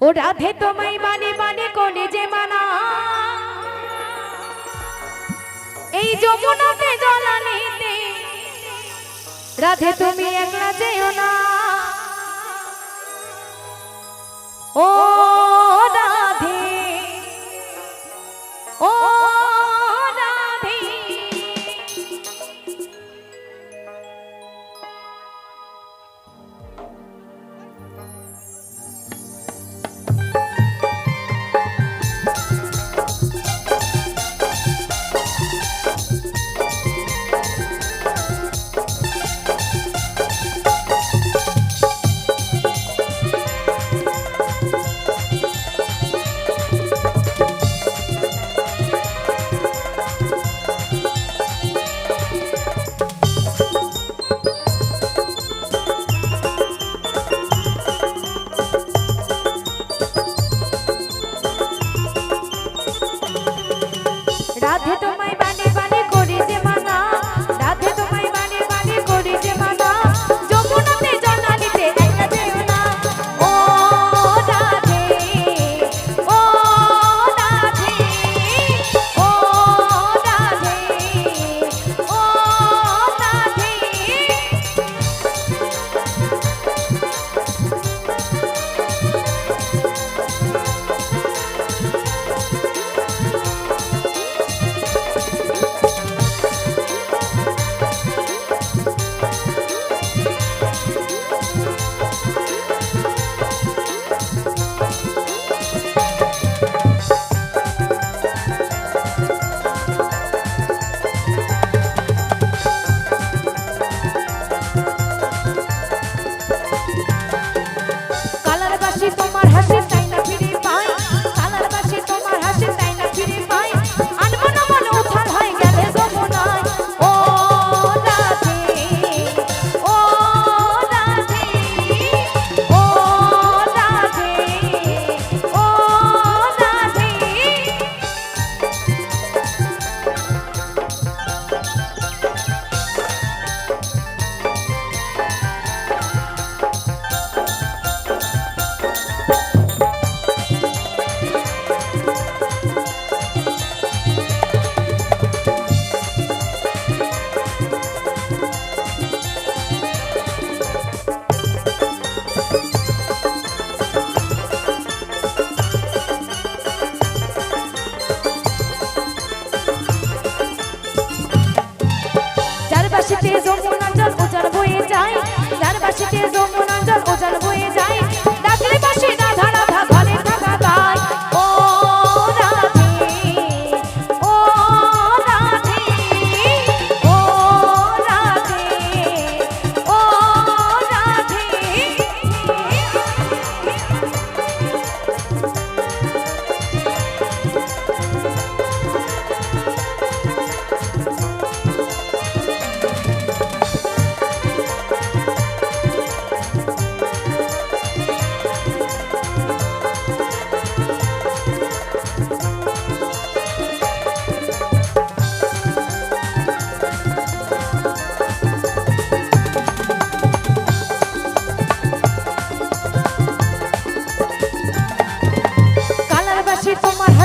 ও রাধে তোমায় বানে বানে কলে যে মানা। এই যমুনাতে জলানিতে রাধে তুমি একলা যেও না। ও राधे तो मैं बन বয়ে যায়। যার বাসিতে যমুনা জল ওজান বয়ে যায় তোমার